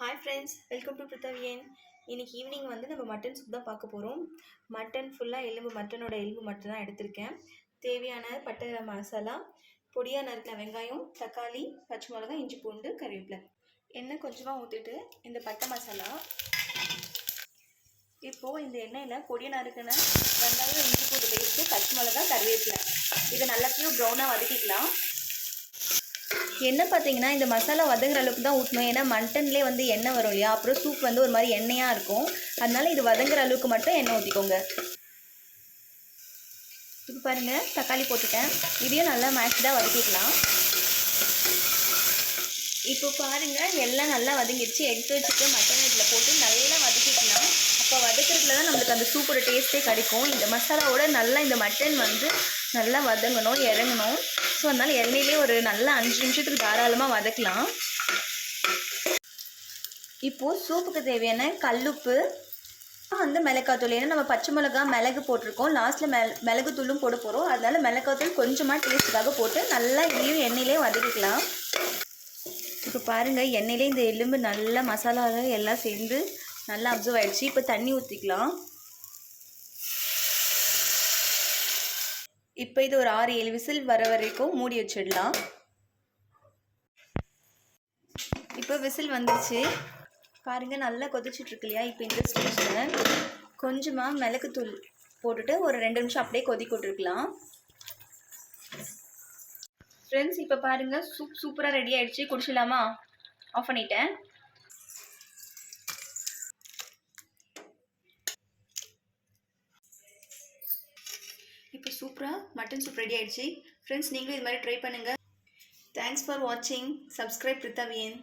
Hi friends welcome to பிரித்தாவியன் இன்னைக்கு evening வந்து நம்ம மட்டன் சூப் தான் பார்க்க போகிறோம் மட்டன் ஃபுல்லாக எலும்பு மட்டனோட எலும்பு மட்டும் தான் எடுத்திருக்கேன். தேவையான பட்டை மசாலா பொடியாக நறுக்கிற வெங்காயம் தக்காளி பச்சை மிளகாய் இஞ்சி பூண்டு கறிவேப்பிலை. எண்ணெய் கொஞ்சமாக ஊற்றிட்டு இந்த பட்டை மசாலா. இப்போது இந்த எண்ணெயில் பொடியை நறுக்கின வெங்காயம் இஞ்சி பூண்டு பேஸ்ட்டு பச்சை மிளகாய் கறிவேப்பிலை. இதை நல்லாத்தையும் ப்ரௌனாக வதக்கிக்கலாம். எண்ணெய் பார்த்தீங்கன்னா இந்த மசாலா வதங்குற அளவுக்கு தான் ஊற்றணும் ஏன்னா மட்டன்லேயே வந்து எண்ணெய் வரும் இல்லையா? அப்புறம் சூப் வந்து ஒரு மாதிரி எண்ணெயாக இருக்கும். அதனால் இது வதங்குற அளவுக்கு மட்டும் எண்ணெய் ஊற்றிக்கோங்க இப்போ பாருங்கள் தக்காளி போட்டுட்டேன். இதையும் நல்லா மேக்ஸ்டாக வதக்கிக்கலாம். இப்போ பாருங்கள் எல்லாம் நல்லா வதங்கிடுச்சு. எடுத்து வச்சுட்டு மட்டன் இதில் போட்டு நல்லா வதக்கிக்கலாம். அப்போ வதக்கிறதுல தான் நம்மளுக்கு அந்த சூப்போட டேஸ்ட்டே கிடைக்கும். இந்த மசாலாவோட நல்லா இந்த மட்டன் வந்து நல்லா வதங்கணும் இறங்கணும். ஸோ அதனால் எண்ணெயிலே ஒரு நல்லா அஞ்சு நிமிஷத்துக்கு தாராளமாக வதக்கலாம். இப்போது சூப்புக்கு தேவையான கல்லுப்பு வந்து மிளகாத்தூள் ஏன்னா நம்ம பச்சை மிளகா மிளகு போட்டிருக்கோம். லாஸ்ட்டில் மெ மிளகு தூளும் போட போகிறோம் அதனால மிளகாத்தூள் கொஞ்சமாக டேஸ்ட்டுக்காக போட்டு நல்லா இதையும் எண்ணெயிலே வதக்கிக்கலாம். இப்போ பாருங்கள் எண்ணெயிலே இந்த எலும்பு நல்லா மசாலா எல்லாம் சேர்ந்து நல்லா அப்சர்வ் ஆகிடுச்சு இப்போ தண்ணி ஊற்றிக்கலாம் இப்போ இது ஒரு ஆறு ஏழு விசில் வர வரைக்கும் மூடி வச்சிடலாம். இப்போ விசில் வந்துச்சு பாருங்கள் நல்லா கொதிச்சுட்ருக்கு இல்லையா? இப்போ இந்த ஸ்டேஜில் கொஞ்சமாக மிளகுத்தூள் போட்டுட்டு ஒரு ரெண்டு நிமிஷம் அப்படியே கொதிக்க விட்டுருக்கலாம். ஃப்ரெண்ட்ஸ் இப்போ பாருங்கள் சூப் சூப்பராக ரெடி ஆகிடுச்சு குடிச்சிடலாமா? ஆஃப் பண்ணிட்டேன் இப்போ சூப்பராக மட்டன் சூப் ரெடி ஆகிடுச்சு ஃப்ரெண்ட்ஸ் நீங்களும் இது மாதிரி ட்ரை பண்ணுங்கள் தேங்க்ஸ் ஃபார் வாட்சிங் சப்ஸ்கிரைப் பிரித்தாவியன்